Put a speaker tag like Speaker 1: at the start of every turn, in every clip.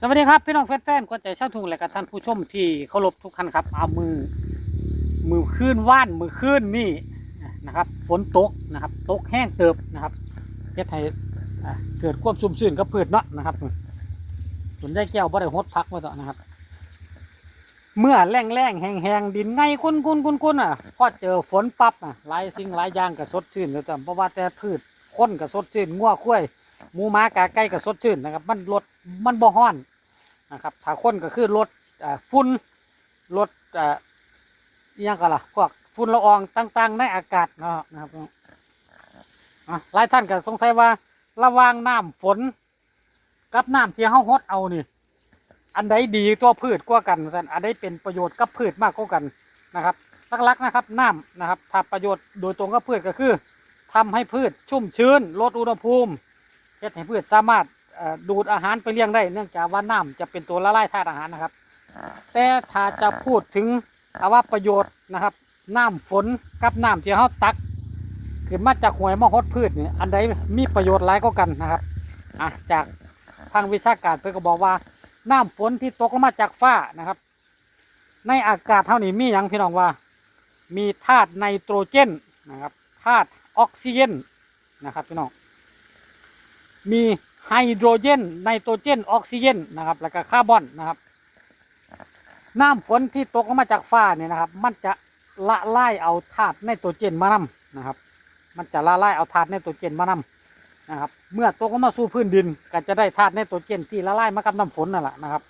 Speaker 1: สวัสดีครับ พี่น้องแฟนๆคนใจเช่าทุ่งและกับท่านผู้ชมที่เคารพทุกท่านครับเอามือ มือขึ้นว่านมือขึ้นนี่นะครับฝนตกนะครับตกแห้งเติบนะครับเฮ็ดให้เกิดความซุ่มซื่นกับพืชเนาะนะครับฝนได้แก้วบ่ได้หดพักไว้ต่อนะครับ เมื่อแรงแรงแห้งแห้งดินไงคุ้นคุ้นคุ้นคุ้นอะพอเจอฝนปั๊บอะหลายสิ่งหลายอย่างก็สดชื่นเลยแต่เพราะว่าแต่พืชคนก็สดชื่นงัวคุ้ย หมูหมากาไก่ก็สดชื่นนะครับ มันลดมันบ่ฮ้อนนะครับถ้าคนก็คือลดฝุ่นลดอ่อิหยังกันล่ะพวกฝุ่นละอองต่างๆ ในอากาศเนาะนะครับหลายท่านก็สงสัยว่าระวางน้ำฝน กับน้ำที่เฮาฮดเอานี่ อันใดดีตัวพืชกว่ากันอันใดเป็นประโยชน์กับพืชมากกว่ากันนะครับลักๆนะครับน้ำนะครับถ้าประโยชน์โดยตรงกับพืชก็คือทำให้พืชชุ่มชื้นลดอุณหภูมิ ฮ็ดให้พืชสามารถดูดอาหารไปเลี้ยงได้ เนื่องจากว่าน้ำจะเป็นตัวละลายธาตุอาหารนะครับ แต่ถ้าจะพูดถึงอาว่าประโยชน์นะครับ น้ำฝนกับน้ำที่เขาตักขึ้นมาจากหวยมะฮดพืชเนี่ยอันใดมีประโยชน์หลายก็กันนะครับอะจากทางวิชาการเพื่อก็บอกว่าน้ำฝนที่ตกลงมาจากฟ้านะครับ ในอากาศเท่านี้มีอย่างพี่น้องว่า มีธาตุไนโตรเจนนะครับธาตุออกซิเจนนะครับพี่น้อง มีไฮโดรเจนไนโตรเจนออกซิเจนนะครับ แล้วก็คาร์บอนนะครับ น้ำฝนที่ตกลงมาจากฟ้าเนี่ยนะครับ มันจะละลายเอาธาตุไนโตรเจนมานำนะครับ มันจะละลายเอาธาตุไนโตรเจนมานำนะครับ เมื่อตกลงมาสู่พื้นดิน ก็จะได้ธาตุไนโตรเจนที่ละลายมากับน้ำฝนนั่นแหละนะครับ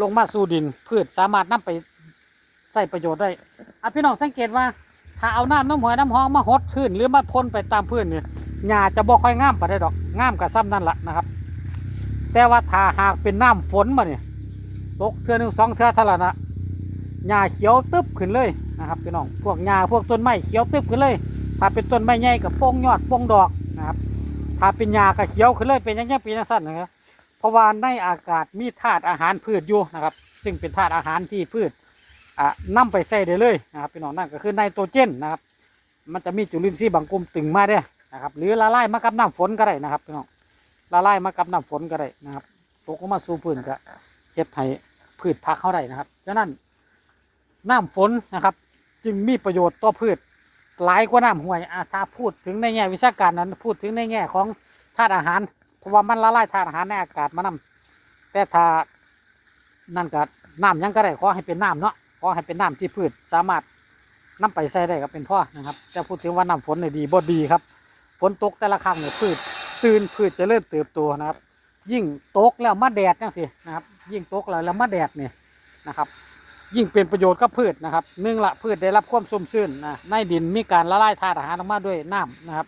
Speaker 1: ลงมาสู่ดินพืชสามารถนำไปใส่ประโยชน์ได้อะพี่น้องสังเกตว่าถ้าเอาน้ำน้ำหวยน้ำหองมาหดพื้นหรือมาพ่นไปตามพื้นเนี่ย หญ้าจะบ่ค่อยงามปานใดดอกงามกับซ้ำนั่นละนะครับ แต่ว่าถ้าหากเป็นน้ำฝนมาเนี่ยตกเทือหนึ่งสองเทือเท่านั้นนะหญ้าเขียวตึบขึ้นเลยนะครับพี่น้องพวกหญ้าพวกต้นไม้เขียวตึบขึ้นเลย ถ้าเป็นต้นไม้ใหญ่กับโป่งยอดโป่งดอกนะครับ ถ้าเป็นหญ้าก็เขียวขึ้นเลยเป็นอยังไงปีนัสั้นนะครับเพราะว่าในอากาศมีธาตุอาหารพืชอยู่นะครับ ซึ่งเป็นธาตุอาหารที่พืชอะนำไปใส่ได้เลยนะครับพี่น้องนั่นก็คือไนโตรเจนนะครับ มันจะมีจุลินทรีย์บางกลุ่มตึงมาเด้ นะครับ หรือละลายมากับน้ำฝนก็ได้นะครับพี่น้องละลายมากับน้ำฝนก็ได้นะครับตกลงมาสู่พื้นก็เฮ็ดให้พืชพักเขาได้นะครับฉะนั้นน้ำฝนนะครับ จึงมีประโยชน์ต่อพืชหลายกว่าน้ำห้วยอะถ้าพูดถึงในแง่วิชาการนั้นพูดถึงในแง่ของธาตุอาหารเพราะว่ามันละลายธาตุอาหารในอากาศมานำแต่ถ้านั่นก็น้ำยังก็ได้ขอให้เป็นน้ำเนาะขอให้เป็นน้ำที่พืชสามารถนำไปใส่ได้ก็เป็นพ่อนะครับแต่พูดถึงว่าน้ำฝนเนี่ยดีบ่ดีครับ ฝนตกแต่ละครั้งเนี่ยพืชซืนพืชจะเริ่มเติบโตนะครับ ยิ่งตกแล้วมาแดดจังสินะครับ ยิ่งตกแล้วแล้วมาแดดเนี่ยนะครับ ยิ่งเป็นประโยชน์กับพืชนะครับหนึ่งละพืชได้รับความชุ่มชื้นนะในดินมีการละลายธาตุอาหารออกมาด้วยน้ำนะครับ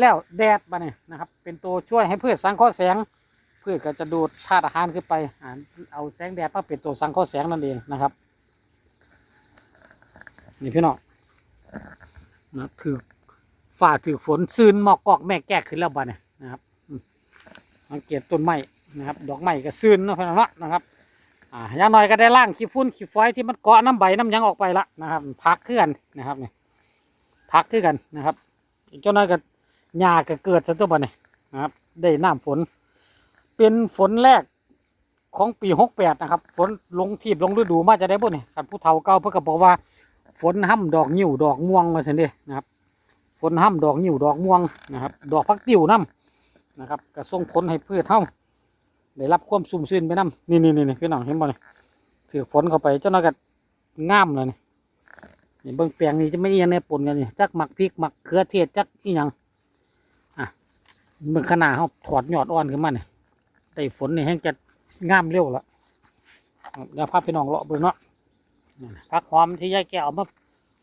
Speaker 1: แล้วแดดมาเนี่ยนะครับ เป็นตัวช่วยให้พืชสังเคราะห์แสงพืชก็จะดูดธาตุอาหารขึ้นไปอ่าเอาแสงแดดมาเป็นตัวสังเคราะห์แสงนั่นเองนะครับนี่พี่น้องนะคือ ฝ่าถือฝนซืนหมอกกอกแม่แก้ขึ้นแล้วบ้าเนี่ยนะครับมสังเกตต้นไม้นะครับ ดอกไม้ก็ซืนเนาะพี่น้องเนาะนะครับอ่าอย่างน้อยก็ได้ล่างขี้ฝุ่นขี้ฝอยที่มันเกาะน้ำใบน้ำยังออกไปละนะครับพักขึ้นกันนะครับเนี่ยพักขึ้นกันนะครับเจ้าน้อยก็หญ้าก็เกิดซะตัวบ้าเนี่ยนะครับ ได้น้ำฝน เป็นฝนแรกของปีหกแปดนะครับ ฝนลงทีบลงฤดูมาจะได้บ่เนี่ยสันผู้เฒ่าเก่าเพื่อก็บอกว่า ฝนห้ำดอกงิ้วดอกม่วงมาเสินเด้นะครับ ฝนห้ำดอกนิ่วดอกม่วงนะครับ ดอกพักติ๋วน้ำนะครับกระส่งผลให้พืชเท่าได้รับความสุ่มซื่นไปน้ำนี่นี่นี่พี่น้องเห็นบ่เนี่ยถือฝนเข้าไปเจ้าหน้อยก็งามเลยนี่นี่เบิ่งแปลงนี่จะไม่เอียงในปนกันนี่จักหมักพริกหมักเขือเทศจักอีหยังอะเบิ่งขนาดเขาถอดยอดอ่อนขึ้นมาเนี่ยได้ฝนนี่แห้งจะง่ามเร็วละเดี๋ยวพาพี่น้องเลาะเบิ่งเนาะนี่นะผักหอมที่ยายแก้วเอามา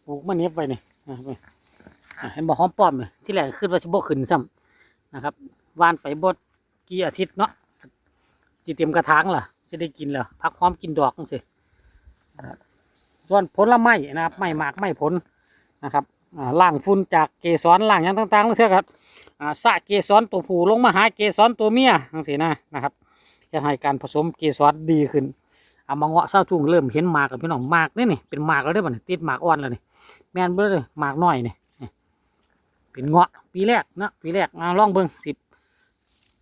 Speaker 1: ปลูกมาเน็บไว้นี่อะ เบิ่งอะเห็นบ่หอมป้อมเลยที่แรกขึ้นว่าสิบ่ขึ้นซ้ำนะครับวานไปบดกี่อาทิตย์เนาะสิเตรียมกระถางล่ะสิได้กินแล้วพักหอมกินดอกจังซี่นะครับส่วนผลไม้นะครับไม่หมากไม่ผลนะครับล่างฝุ่นจากเกสรล่างหยังต่างๆแล้วเท่ากับสะเกสรตัวผู้ลงมาหาเกสรตัวเมียจังซี่นะนะครับจะให้การผสมเกสรดีขึ้นเอามาเงาะเศร้าทุ่งเริ่มเห็นหมากกับพี่น้องหมากนี่นี่เป็นหมากแล้วได้บ่เนี่ยติดหมากอ่อนแล้วนี่แม่นเบ้อเลยหมากน้อยนี่ เป็นเงาะปีแรกนะปีแรกมาลองเบิ้งสิบ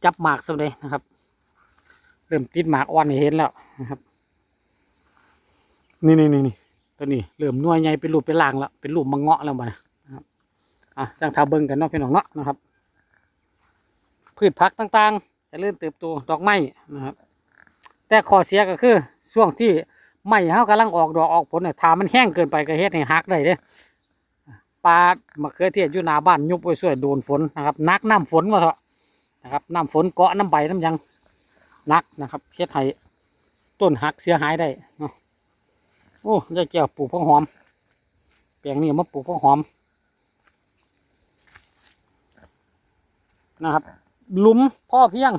Speaker 1: จับหมากสำเร็จนะครับ เริ่มติดหมากอ่อนเห็นแล้วนะครับ นี่นี่นี่นี่ตัวนี้เริ่มน่วยใหญ่เป็นรูปเป็นลางแล้วเป็นรูปมังเงาะแล้วบ่นะครับอะจังทาเบิ่งกันเนาะพี่น้องเนาะนะครับ พืชผักต่างๆ จะเริ่มเติบโตดอกไม้นะครับ แต่ข้อเสียก็คือช่วงที่ไม้เฮากำลังออกดอกออกผลเนี่ยถามันแห้งเกินไปก็เฮ็ดให้หักได้เด้ ปลามะเขือเทศอยู่หน้าบ้านยุบไว้ช่วยโดนฝนนะครับนักน้ำฝนมาเถอะนะครับน้ำฝนเกาะน้ำใบน้ำยังนักนะครับเฮ็ดให้ต้นหักเสียหายได้เนาะโอ้ยายแก้วปลูกผักหอม แปลงนี้มาปลูกผักหอมนะครับลุมพ่อเพียง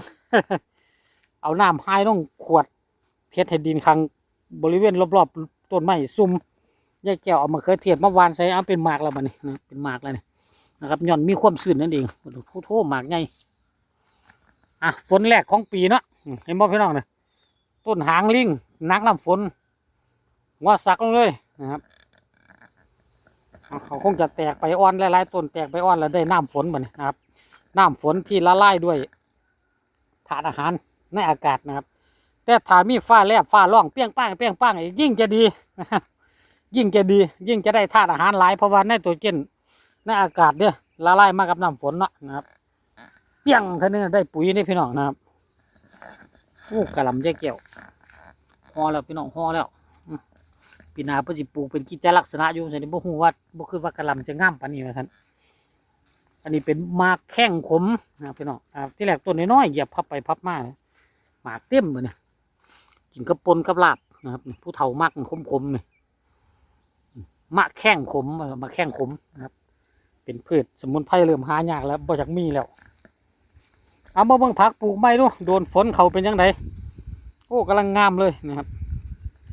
Speaker 1: เอาน้ำให้ต้องขวดเทศให้ดินคังบริเวณรอบๆต้นไม้ซุ่ม ยายแก้วเอามาเคยเทียดมาวานใส่เอาเป็นหมากแล้วบัดนี้นะเป็นหมากแล้วนี่นะครับย่อนมีความซื่นนั่นเองโอ้โหหมากใหญ่อะฝนแรกของปีเนาะอืมเห็นบ่พี่น้องนะต้นหางลิงนักน้ำฝนหัวสักลงเลยนะครับเขาคงจะแตกไปอ่อนหลายๆต้นแตกไปอ่อนแล้วได้น้ำฝนบัดนี้นะครับน้ำฝนที่ละลายด้วยถาดอาหารในอากาศนะครับ แต่ถ้ามีฟ้าแลบฟ้าร้องเปี้ยงป้างเปี้ยงป้างอีกยิ่งจะดี ยิ่งจะดี ยิ่งจะได้ธาตุอาหารหลายเพราะว่าในตัวเจนในอากาศเนี่ยละลายมากับน้ำฝนเนาะนะครับเปี้ยงท่านี้ได้ปุ๋ยนี่พี่น้องนะครับโอ้กะหล่ำแยเกี่ยวห่อแล้วพี่น้องห่อแล้วปีนาเพิ่นสิปลูกเป็นกิจลักษณะอยู่ใช่นี่บ่ฮู้ว่าบ่คือว่ากะหล่ำจะงามปานนี้ว่าซั่นอันนี้เป็นหมากแข้งขมนะพี่น้องอ่าที่แรกต้นน้อยๆเหยียบพับไปพับมาหมากเต็มเลยเนี่ยกินกระปนกับลาบนะครับผู้เฒ่ามากขมๆเนี่ย มะแข้งขมมะแข้งขมนะครับ เป็นพืชสมุนไพรเริ่มหายากแล้วบ่จากมีแล้วเอามาเบิ่งผักปลูกไม้ดูโดนฝนเขาเป็นยังไงโอ้กำลังงามเลยนะครับ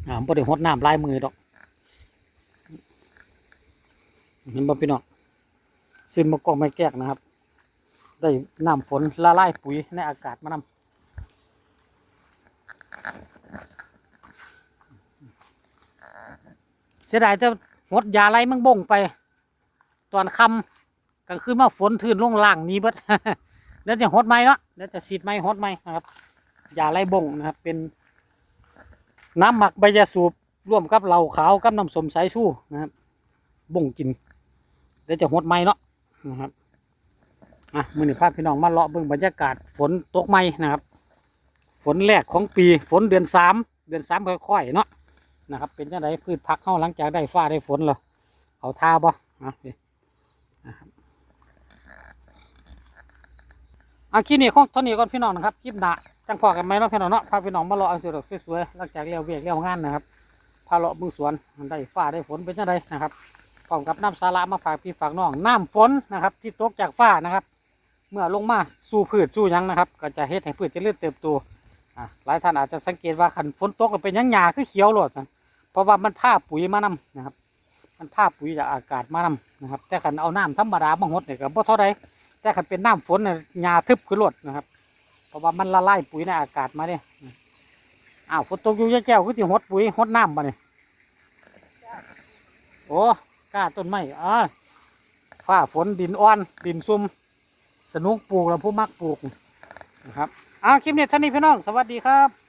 Speaker 1: อ่าบ่ได้หดน้ำลายมือดอกเห็นบ่พี่น้องซึมมากองไม่แกกนะครับ ได้น้ำฝนละลายปุ๋ยในอากาศมานำเสียดายจะ หดยาไรมั่งบ่งไป ตอนค่ำกลางคืนมาฝนทื่นลงล่างนี้เบิดแล้วจะหดไหมเนาะแล้วจะสีดไหมหดไหมนะครับยาไรบ่งนะครับ เป็น น้ำหมักใบยาสูบร่วมกับเหล้าขาวกับน้ำสมสายชูนะครับ บ่งกินแล้วจะหดไหมเนาะนะครับอะมือหนึ่งภาพพี่น้องมาเลาะเบิ่งบรรยากาศฝนตกไหมนะครับ ฝนแรกของปีฝนเดือนสามเดือนสามค่อยๆเนาะ นะครับ เป็นจังไดพืชผักเข้าหลังจากได้ฟ้าได้ฝนแล้วเขาท่าบ่อะนี่นะครับอะคลิปนี้ของเท่านี้ก่อนพี่น้องนะครับคลิปหนาจังพอกันไหมเนาะพี่น้องเนาะพาพี่น้องมาเลาะเอาสวยสวยๆหลังจากเลี้ยวเวียกเลี้ยวงานนะครับพาเลาะเบิ่งสวนได้ฟ้าได้ฝนเป็นจังไดนะครับพร้อมกับน้ำสาระมาฝากพี่ฝากน้องน้ำฝนนะครับ ที่ตกจากฟ้านะครับ เมื่อลงมาสู่พืชสู่ยังนะครับ ก็จะเฮ็ดให้พืชเจริญเติบโต อะหลายท่านอาจจะสังเกตว่าคันฝนตกแล้วเป็นยังหญ้าคือเขียวโลดนะเพราะว่ามันผ้าปุ๋ยมานำนะครับ มันผ้าปุ๋ยจากอากาศมานำนะครับ แต่คันเอาน้ำธรรมดามาหดเนี่ยก็บ่เท่าใดแต่คันเป็นน้ำฝนเนี่ยหญ้าทึบคือโลดนะครับ เพราะว่ามันละลายปุ๋ยในอากาศมาเนี่ยอ้าวฝนตกอยู่แจ้วคือสิหดปุ๋ยหดน้ำมาเนี่ยโอ้กล้าต้นไม้อ่าฝ้าฝนดินอ่อน ดินซุ่มสนุกปลูกแล้วผู้มักปลูกนะครับ อ้าวคลิปนี้เท่านี้พี่น้อง สวัสดีครับ